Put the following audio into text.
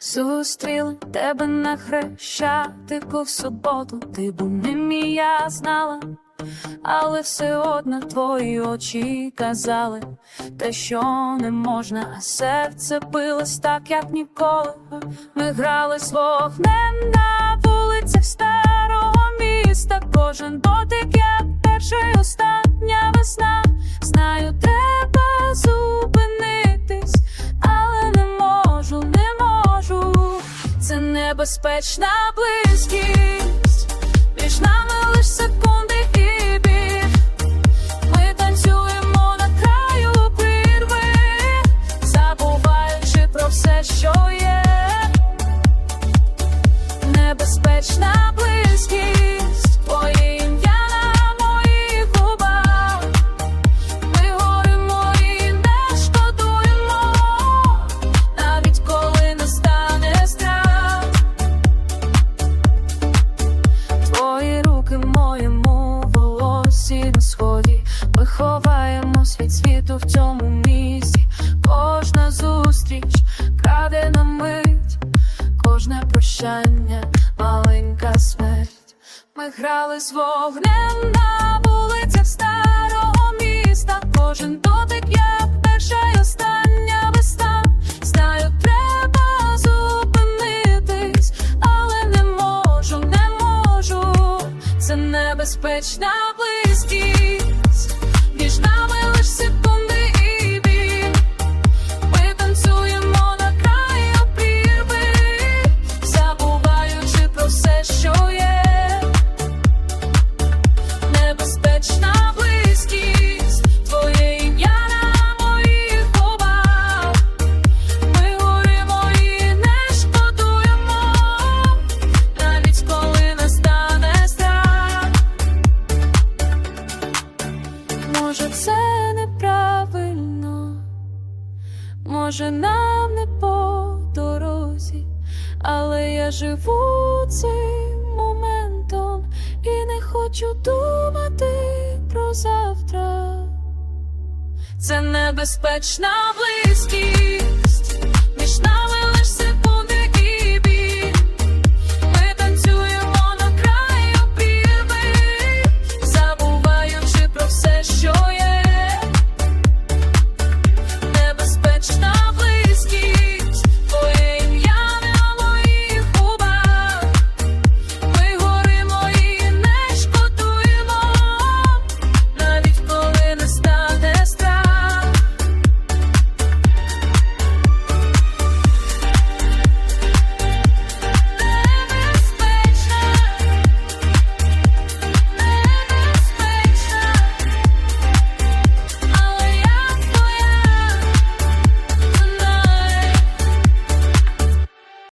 Зустріли тебе на хрещатику в суботу, ти був ним і я знала, але все одно твої очі казали, те, що не можна, а серце билось так, як ніколи. Ми грали з вогнем на небезпечна близькість. Між нами лиш секунди зустріч краде на мить, кожне прощання, маленька смерть. Ми грали з вогнем на вулицях старого міста. Кожен дотик, як перша й остання весна. Знаю, треба зупинитись, але не можу, не можу. Це небезпечна близькість. Може, це неправильно, може, нам не по дорозі, але я живу цим моментом і не хочу думати про завтра. Це небезпечна близькість між нами